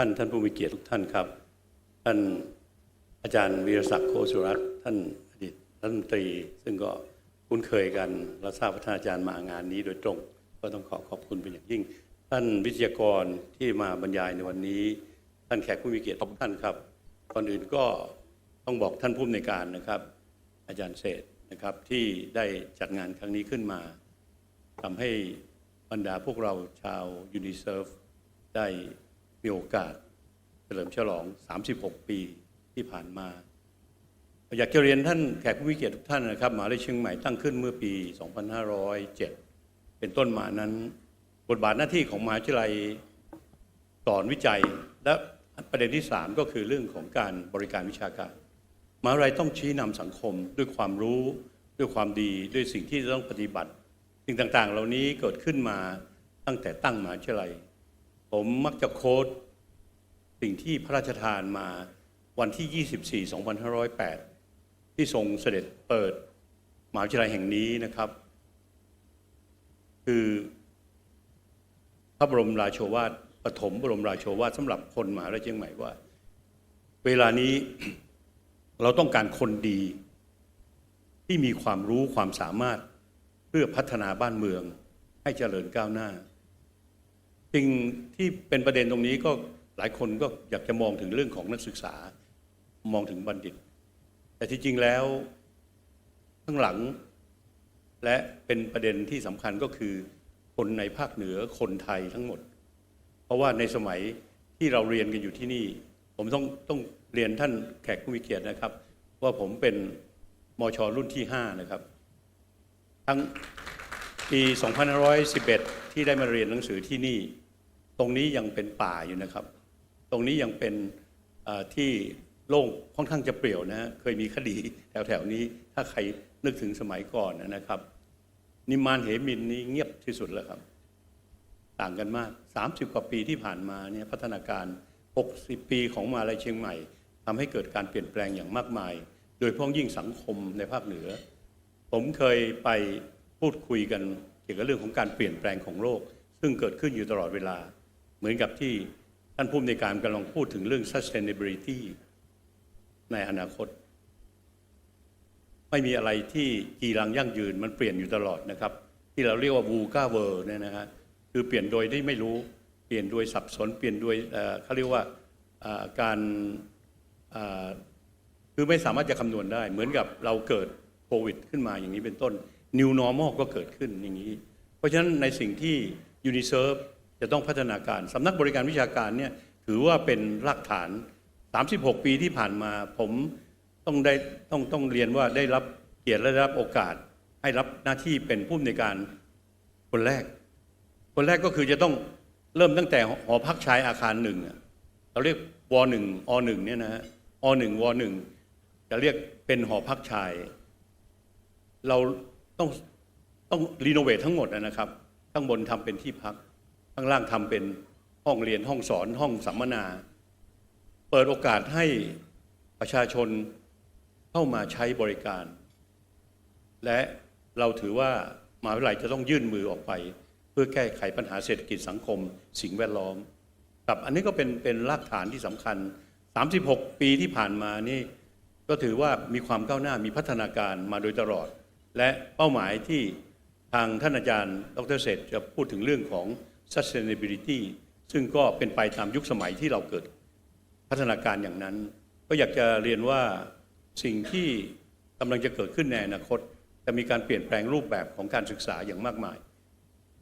ท่านท่านผู้มีเกียรติทุกท่านครับ ท่านอาจารย์วีรศักดิ์โคสุรัตน์ท่านอดีตรัฐมนตรี ซึ่งก็คุ้นเคยกันเราทราบว่าท่านอาจารย์มางานนี้โดยตรง ก็ต้องขอขอบคุณเป็นอย่างยิ่ง ท่านวิทยากรที่มาบรรยายในวันนี้ ท่านแขกผู้มีเกียรติทุกท่านครับก่อนอื่นก็ต้องบอกท่านผู้อำนวยการนะครับ อาจารย์เศรษนะครับที่ได้จัดงานครั้งนี้ขึ้นมาทำให้บรรดาพวกเราชาวยูนิเซฟได้ มีโอกาสเฉลิมฉลอง 36 ปีที่ผ่านมา อยากจะเรียนท่านแขกผู้มีเกียรติทุกท่านนะครับมหาวิทยาลัยเชียงใหม่ตั้งขึ้นเมื่อปี 2507 เป็นต้นมานั้น บทบาทหน้าที่ของมหาวิทยาลัยสอนวิจัย และประเด็นที่ 3 ก็คือเรื่องของการบริการวิชาการมหาวิทยาลัยต้องชี้นำสังคมด้วยความรู้ด้วยความดีด้วยสิ่งที่จะต้องปฏิบัติ สิ่งต่างๆ เหล่านี้เกิดขึ้นมาตั้งแต่ตั้งมหาวิทยาลัย ผมมักจะโค้ดสิ่งที่พระราชทานมาวันที่ 24 2508 ที่ทรงเสด็จเปิดมหาวิทยาลัยแห่งนี้นะครับ คือพระบรมราโชวาทปฐมบรมราโชวาทสำหรับคนมหาวิทยาลัยเชียงใหม่ว่า เวลานี้เราต้องการคนดีที่มีความรู้ความสามารถเพื่อพัฒนาบ้านเมืองให้เจริญก้าวหน้า สิ่งที่เป็นประเด็นตรงนี้ก็หลายคนก็อยากจะมองถึงเรื่องของนักศึกษา มองถึงบัณฑิต แต่ที่จริงแล้วข้างหลัง และเป็นประเด็นที่สำคัญก็คือ คนในภาคเหนือคนไทยทั้งหมด เพราะว่าในสมัยที่เราเรียนกันอยู่ที่นี่ ผมต้องต้องเรียนท่านแขกผู้มีเกียรตินะครับ ว่าผมเป็นมชรุ่นที่ 5 นะครับ ทั้ง ปี 2511 ที่ได้มาเรียนหนังสือที่นี่ ตรงนี้ยังเป็นป่าอยู่นะครับ ตรงนี้ยังเป็นที่โล่งค่อนข้างจะเปลี่ยวนะฮะเคยมีคดีแถวๆนี้ ถ้าใครนึกถึงสมัยก่อนนะครับ นิมมานเหมินนี่เงียบที่สุดแล้วครับ ต่างกันมาก 30 กว่าปีที่ผ่านมาเนี่ยพัฒนาการ 60 ปีของมาลัยเชียงใหม่ทำให้เกิดการเปลี่ยนแปลงอย่างมากมาย โดยพ้องยิ่งสังคมในภาคเหนือ ผมเคยไป พูดคุยกันเกี่ยวกับเรื่องของการเปลี่ยนแปลงของโลก ซึ่งเกิดขึ้นอยู่ตลอดเวลา เหมือนกับที่ท่านผู้อำนวยการกำลังพูดถึงเรื่อง sustainability ในอนาคต ไม่มีอะไรที่กีรังยั่งยืนมันเปลี่ยนอยู่ตลอดนะครับ ที่เราเรียกว่าวูกาเวอร์เนี่ยนะฮะคือเปลี่ยนโดยที่ไม่รู้เปลี่ยนโดยสับสนเปลี่ยนโดยเขาเรียกว่าการคือไม่สามารถจะคำนวณได้ เหมือนกับเราเกิดโควิด ขึ้นมาอย่างนี้เป็นต้น New Normal ก็เกิดขึ้นอย่างนี้ เพราะฉะนั้นในสิ่งที่ยูนิเซฟจะต้องพัฒนาการสำนักบริการวิชาการเนี่ยถือว่าเป็นรากฐาน 36 ปีที่ผ่านมาผมต้องได้ต้องต้องเรียนว่าได้รับเกียรติและได้รับโอกาส ให้รับหน้าที่เป็นผู้อำนวยการคนแรก คนแรกก็คือจะต้องเริ่มตั้งแต่หอพักชายอาคารหนึ่งเราเรียกวหนึ่งอหนึ่งเนี่ยนะฮะอหนึ่งวหนึ่งจะเรียกเป็นหอพักชาย เรา ต้องต้องรีโนเวททั้งหมดนะครับ ข้างบนทำเป็นที่พัก ข้างล่างทำเป็นห้องเรียนห้องสอนห้องสัมมนา เปิดโอกาสให้ประชาชนเข้ามาใช้บริการ และเราถือว่ามหาวิทยาลัยจะต้องยื่นมือออกไป เพื่อแก้ไขปัญหาเศรษฐกิจสังคม สิ่งแวดล้อมครับอันนี้ก็เป็นเป็นรากฐานที่สำคัญ 36 ปีที่ผ่านมานี่ก็ถือว่ามีความก้าวหน้ามีพัฒนาการมาโดยตลอด และเป้าหมายที่ทางท่านอาจารย์ ดรเศรษจะพูดถึงเรื่องของ sustainability ซึ่งก็เป็นไปตามยุคสมัยที่เราเกิดพัฒนาการอย่างนั้น ก็อยากจะเรียนว่าสิ่งที่กำลังจะเกิดขึ้นในอนาคต จะมีการเปลี่ยนแปลงรูปแบบของการศึกษาอย่างมากมาย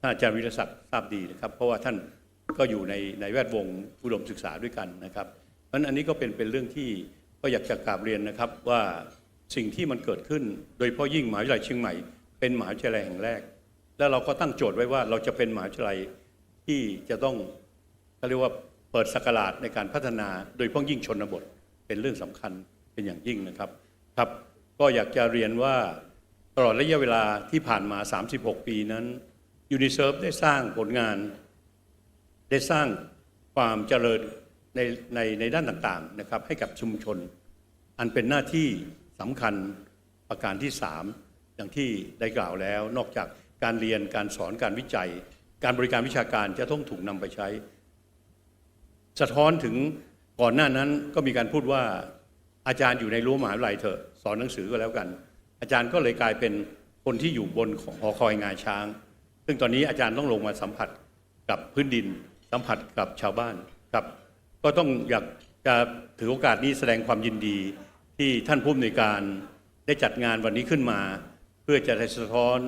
ท่านอาจารย์วิรศักดิ์ทราบดีนะครับ เพราะว่าท่านก็อยู่ในในแวดวงอุดมศึกษาด้วยกันนะครับเพราะฉะนั้นอันนี้ก็เป็นเป็นเรื่องที่ก็อยากจะกราบเรียนนะครับว่า สิ่งที่มันเกิดขึ้น โดยเฉพาะยิ่งหมหาวิทยาลัยเชียงใหม่ เป็นหมหาวิทยาลัยแห่งแรก แล้วเราก็ตั้งโจทย์ไว้ว่าเราจะเป็นมหาวิทยาลัยที่จะต้องเขาเรียกว่าเปิดสกราชในการพัฒนา โดยเพ้องยิ่งชนบทเป็นเรื่องสำคัญเป็นอย่างยิ่งนะครับครับ ก็อยากจะเรียนว่าตลอดระยะเวลาที่ผ่านมา 36 ปีนั้นยูนิเซฟได้สร้างผลงาน ได้สร้างความเจริญในในในด้านต่างๆนะครับให้กับชุมชน อันเป็นหน้าที่ สำคัญประการที่ 3 อย่างที่ได้กล่าวแล้ว นอกจากการเรียนการสอนการวิจัย การบริการวิชาการจะต้องถูกนำไปใช้ สะท้อนถึงก่อนหน้านั้นก็มีการพูดว่าอาจารย์อยู่ในรั้วมหาวิทยาลัยเถอะสอนหนังสือก็แล้วกัน อาจารย์ก็เลยกลายเป็นคนที่อยู่บนของหอคอยงาช้าง ซึ่งตอนนี้อาจารย์ต้องลงมาสัมผัสกับพื้นดิน สัมผัสกับชาวบ้านครับ ก็ต้องอยากจะถือโอกาสนี้แสดงความยินดี ที่ท่านผู้อำนวยการได้จัดงานวันนี้ขึ้นมา เพื่อจะสะท้อน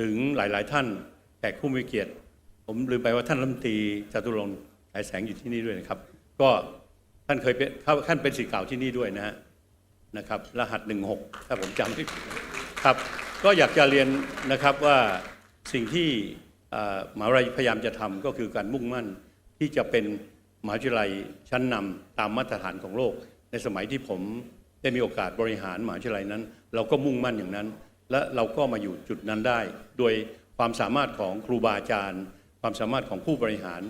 ถึงหลาย ๆ ท่านแขกผู้มีเกียรติ ผมลืมไปว่าท่านรัฐมนตรีจตุรงค์ฉายแสงอยู่ที่นี่ด้วยนะครับ ก็ท่านเคยเป็นเขาท่านเป็นศิษย์เก่าที่นี่ด้วยนะฮะนะครับ รหัส 16 ถ้าผมจำไม่ผิดครับก็อยากจะเรียนนะครับว่าสิ่งที่มหาวิทยาลัยพยายามจะทำก็คือการมุ่งมั่นที่จะเป็นมหาวิทยาลัยชั้นนำตามมาตรฐานของโลก ในสมัยที่ผม ได้มีโอกาสบริหารมหาวิทยาลัยนั้น เราก็มุ่งมั่นอย่างนั้น และเราก็มาอยู่จุดนั้นได้ โดยความสามารถของครูบาอาจารย์ ความสามารถของผู้บริหาร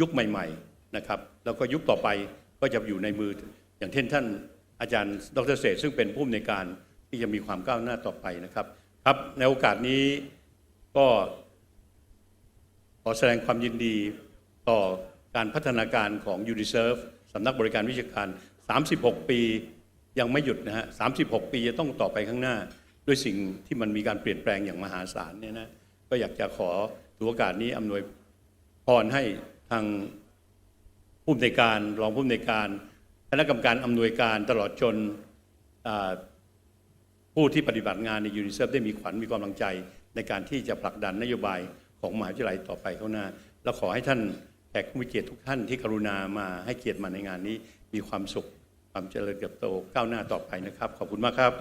ยุคใหม่ๆนะครับแล้วก็ยุคต่อไปก็จะอยู่ในมืออย่างเช่นท่านอาจารย์ดรเศษซึ่งเป็นผู้อำนวยการที่จะมีความก้าวหน้าต่อไปนะครับครับในโอกาสนี้ก็ขอแสดงความยินดีต่อการพัฒนาการของ UNICEF สำนักบริการวิชาการ 36 ปี ยังไม่หยุดนะฮะ36ปีจะต้องต่อไปข้างหน้า ด้วยสิ่งที่มันมีการเปลี่ยนแปลงอย่างมหาศาลเนี่ยนะก็อยากจะขอถือโอกาสนี้อำนวยพรให้ทางผู้อำนวยการรองผู้อำนวยการคณะกรรมการอำนวยการตลอดจนผู้ที่ปฏิบัติงานในยูนิเซฟได้มีขวัญมีกำลังใจในการที่จะผลักดันนโยบายของมหาวิทยาลัยต่อไปข้างหน้า และขอให้ท่านแขกผู้มีเกียรติทุกท่านที่กรุณามาให้เกียรติมาในงานนี้มีความสุข ความเจริญเติบโตก้าวหน้าต่อไปนะครับ ขอบคุณมากครับ